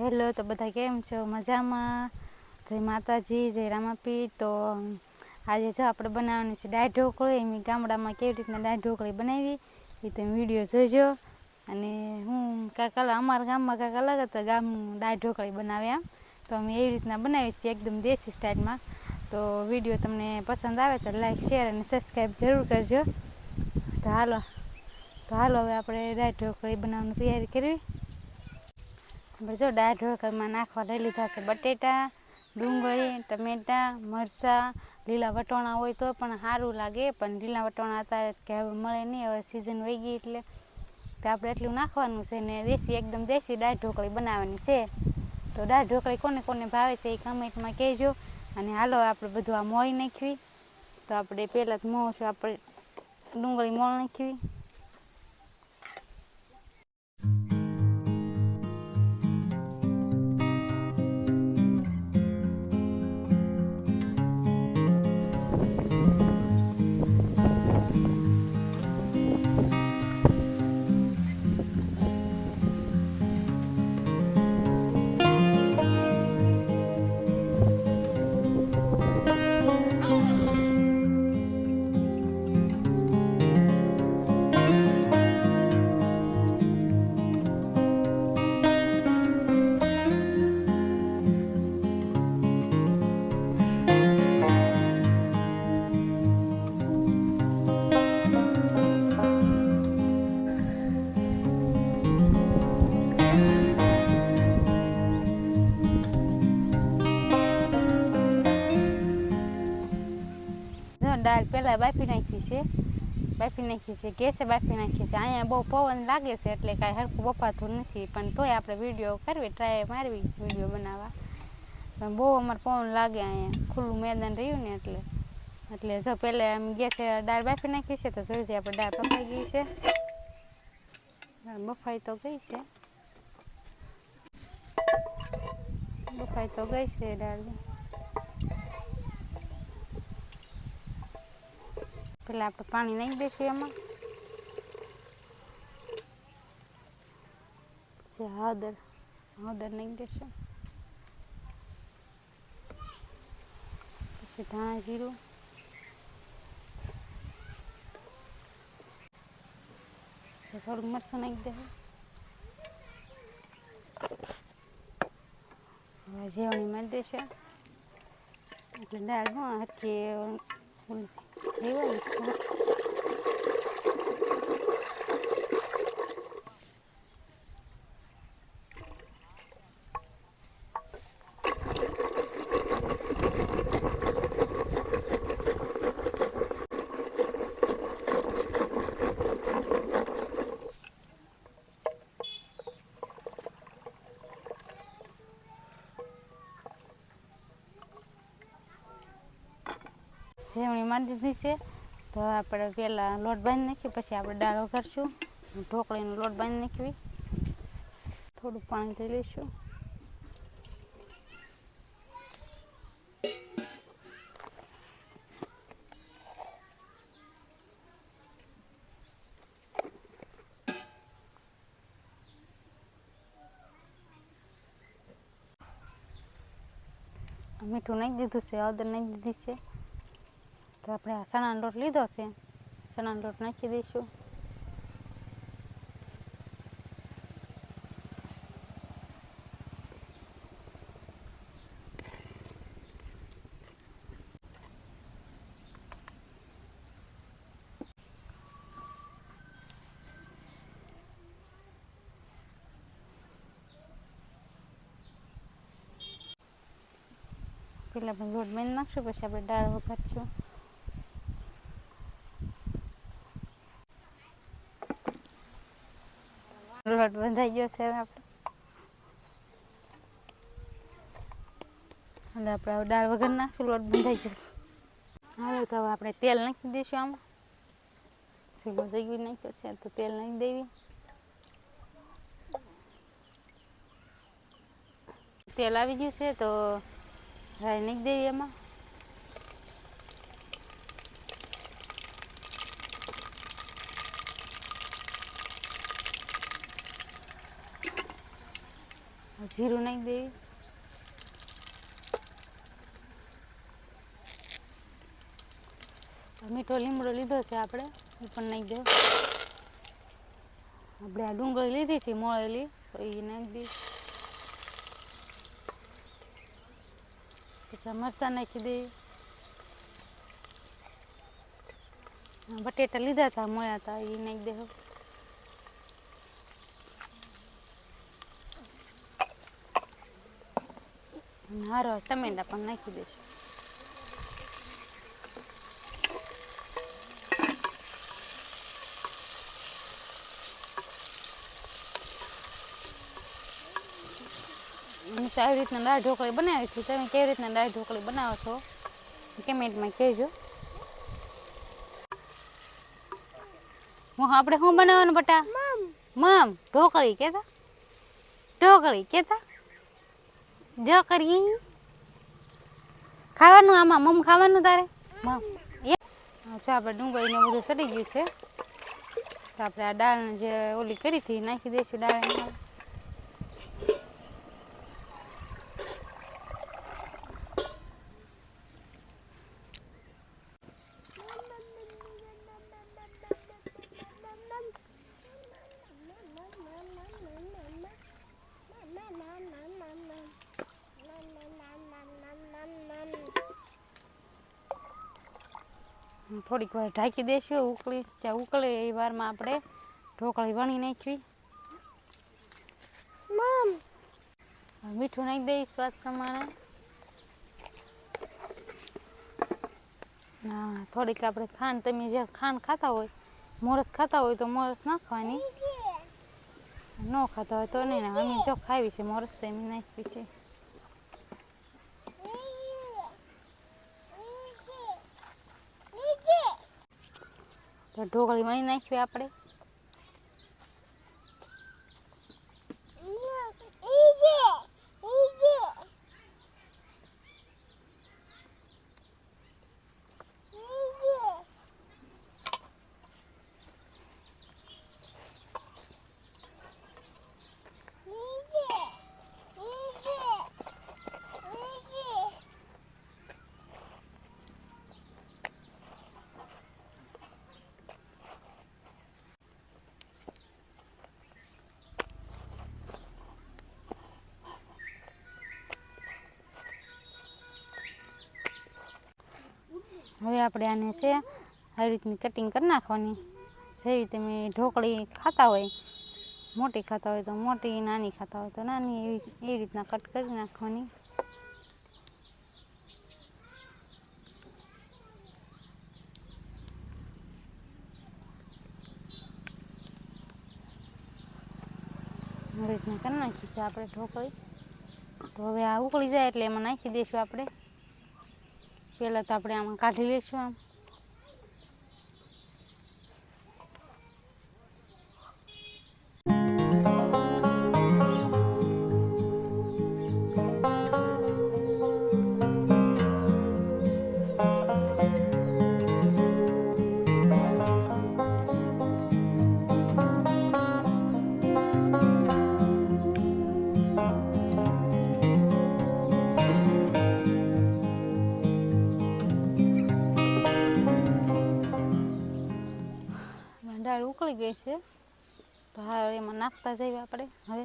Hello, તો બધા કેમ છો? મજામાં? જય માતાજી, જય રામાપી તો આજે જો આપણે બનાવવાની છે દાળ ઢોકળી. એમ ગામડામાં કેવી રીતના દાળ ઢોકળી બનાવી, એ તમે વીડિયો જોજો. અને હું અલગ અમારા ગામમાં કાંઈક અલગ હતા ગામ દાળ ઢોકળી બનાવે આમ તો અમે એવી રીતના બનાવીએ છીએ, એકદમ દેશી સ્ટાઇલમાં. તો વીડિયો તમને પસંદ આવે તો લાઈક, શેર અને સબસ્ક્રાઈબ જરૂર કરજો. તો હાલો તો હાલો હવે આપણે દાળ ઢોકળી બનાવવાની તૈયારી કરવી. જો દાળ ઢોકળીમાં નાખવા લઈ લીધા છે બટેટા, ડુંગળી, ટમેટાં, મરચાં, લીલા વટોણા હોય તો પણ સારું લાગે, પણ લીલા વટોણા અત્યારે કે હવે મળે નહીં, હવે સિઝન વહી ગઈ એટલે તો આપણે એટલું નાખવાનું છે ને દેશી, એકદમ દેશી દાળ ઢોકળી બનાવવાની છે. તો દાળ ઢોકળી કોને કોને ભાવે છે એ કમેન્ટમાં કહેજો. અને હાલો આપણે બધું આ મોળી નાખવી. તો આપણે પહેલાં જ મોં છે, આપણે ડુંગળી મોળ નાખવી. પહેલાં બાફી નાખી છે. બાફી નાખી છે, ગેસે બાફી નાખી છે. અહીંયા બહુ પવન લાગે છે એટલે કાંઈ હરખું બફાતું નથી. પણ તોય આપણે વીડિયો કરવી ટ્રાય મારવી, વીડિયો બનાવવા. પણ બહુ અમારે પવન લાગે અહીંયા. ખુલ્લું મેદાન રહ્યું ને એટલે. એટલે જો પહેલાં આમ ગેસે દાળ બાફી નાખી છે, તો જોઈ છે આપણે દાળ બફાઈ ગઈ છે. બફાઈ તો ગઈ છે. બફાઈ તો ગઈ છે દાળ. પેલા આપણે પાણી નાખી દઈશું એમાં. પછી હળદર હળદર નાખી દઈશું પછી ધાણા જીરું. થોડુંક મરચાં નાખી દઈશું જેવણી મારી દઈશું એટલે દાળ હું હરખી લેવાની થોડુંક સેવણી મારી દીધી છે. તો આપણે પહેલાં લોટ બાંધી નાખી, પછી આપણે ડાળો કરશું. ઢોકળીનો લોટ બાંધી નાખવી. થોડું પાણી લઈ લઈશું. મીઠું નાખી દીધું છે, હળદર નાખી દીધી છે. તો આપણે આ ચણાનો લોટ લીધો છે. ચણાનો લોટ નાખી દઈશું. પેલા આપણે લોટ બાંધી નાખશું, પછી આપણે દાળ વઘારશું. લોટ બંધાઈ ગયો છે હવે આપણે એટલે આપણે દાળ વગર નાખશું લોટ બંધાઈ જશે હાલો તો આપણે તેલ નાખી દઈશું આમાં ચીલો જગવી નાખ્યો છે તો તેલ નાખી દેવી તેલ આવી ગયું છે તો રાઈ નાખી દેવી એમાં જીરું નાખી દેવી. મીઠો લીમડો લીધો છે આપણે, એ પણ નાખી દે આપણે આ ડુંગળી લીધી છે મોળેલી, તો એ નાખી દઈ પછી મરચાં નાખી દઈએ બટેટા લીધા હતા મળ્યા હતા, એ નાખી દેવો. હારો ટમેટા પણ નાખી દઈશું હું તો આવી રીતના દાળ ઢોકળી બનાવી છું તમે કેવી રીતના દાળ ઢોકળી બનાવો છો? કમેન્ટમાં કહેજો. હું આપણે શું બનાવવાનું બટા? મમ. ઢોકળી કેતા? ઢોકળી કેતા? જો કરી. ખાવાનું આમાં મમ ખાવાનું તારે? મમ. અચ્છા આપણે ડુંગળીને બધું ચડી ગયું છે. તો આપણે આ દાળ જે ઓલી કરી હતી નાખી દઈશું દાળ એમાં. થોડીક વાર ઢાંકી દેશું ઉકળી ત્યાં ઉકળે એ વારમાં આપણે ઢોકળી વણી નાખવી. મીઠું નાખી દઈશ સ્વાદ પ્રમાણે. હા થોડીક આપણે ખાંડ તમે જે ખાંડ ખાતા હોય મોરસ ખાતા હોય તો મોરસ નાખવાની ન ખાતા હોય તો નહીં અમે જો ખાવી છે મોરસ તો એમ નાખી છે તો ઢોકળી વણી નાખવી આપણે. હવે આપણે આને છે, આવી રીતની કટિંગ કરી નાખવાની. જેવી તમે ઢોકળી ખાતા હોય, મોટી ખાતા હોય તો મોટી, નાની ખાતા હોય તો નાની, એવી એવી રીતના કટ કરી નાખવાની. રીતના કરી નાખીશું આપણે ઢોકળી. તો હવે આ ઉકળી જાય એટલે એમાં નાખી દઈશું આપણે. પહેલાં તો આપણે આમાં કાઢી લઈશું આમ. દાળ ગઈ છે. તો હા એમાં નાખતા જઈએ આપણે. હવે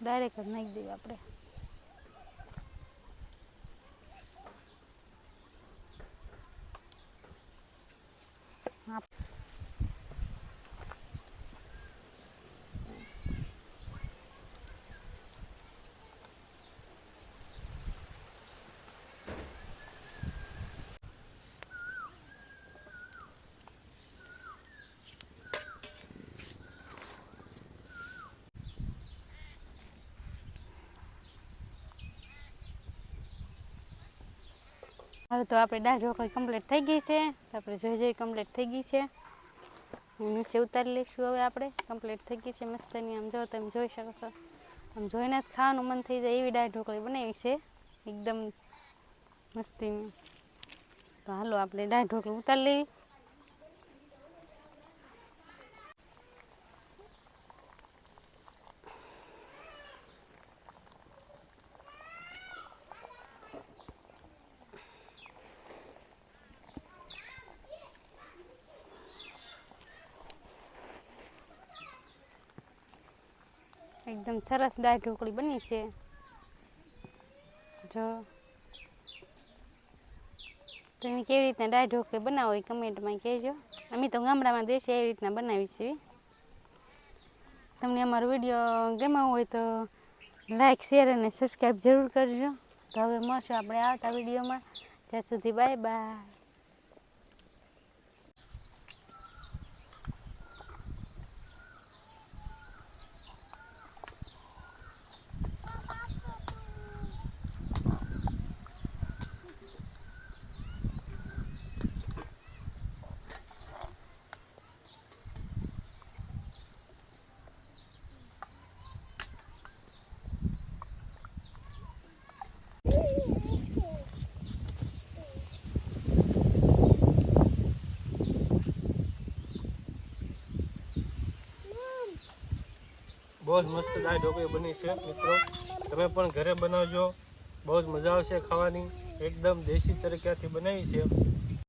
ડાયરેક્ટ જ નાખી દઈએ આપણે. આપ- હવે તો આપણે દાળ ઢોકળી કમ્પ્લીટ થઈ ગઈ છે. તો આપણે જોઈ જોઈ કમ્પ્લીટ થઈ ગઈ છે. નીચે ઉતારી લઈશું હવે આપણે. કમ્પ્લીટ થઈ ગઈ છે મસ્તની. આમ જો તમે જોઈ શકો છો. આમ જોઈને જ ખાવાનું મન થઈ જાય એવી દાળ ઢોકળી બનાવી છે. એકદમ મસ્તીની. તો હાલો આપણે દાળ ઢોકળી ઉતારી લેવી એકદમ સરસ દાળ ઢોકળી બની છે. જો. તમે કેવી રીતના દાળ ઢોકળી બનાવો એ કમેન્ટમાં કહેજો. અમે તો ગામડામાં દેશે એવી રીતના બનાવી છીએ તમને અમારો વીડિયો ગમ્યો હોય તો લાઈક, શેર અને સબસ્ક્રાઈબ જરૂર કરજો. તો હવે મળશું આપણે આવતા વિડીયોમાં. ત્યાં સુધી બાય બાય. બહુ જ મસ્ત દાળ ઢોકળી બની છે, મિત્રો. તમે પણ ઘરે બનાવજો. બહુ જ મજા આવશે ખાવાની. એકદમ દેશી તરીકેથી બનાવી છે.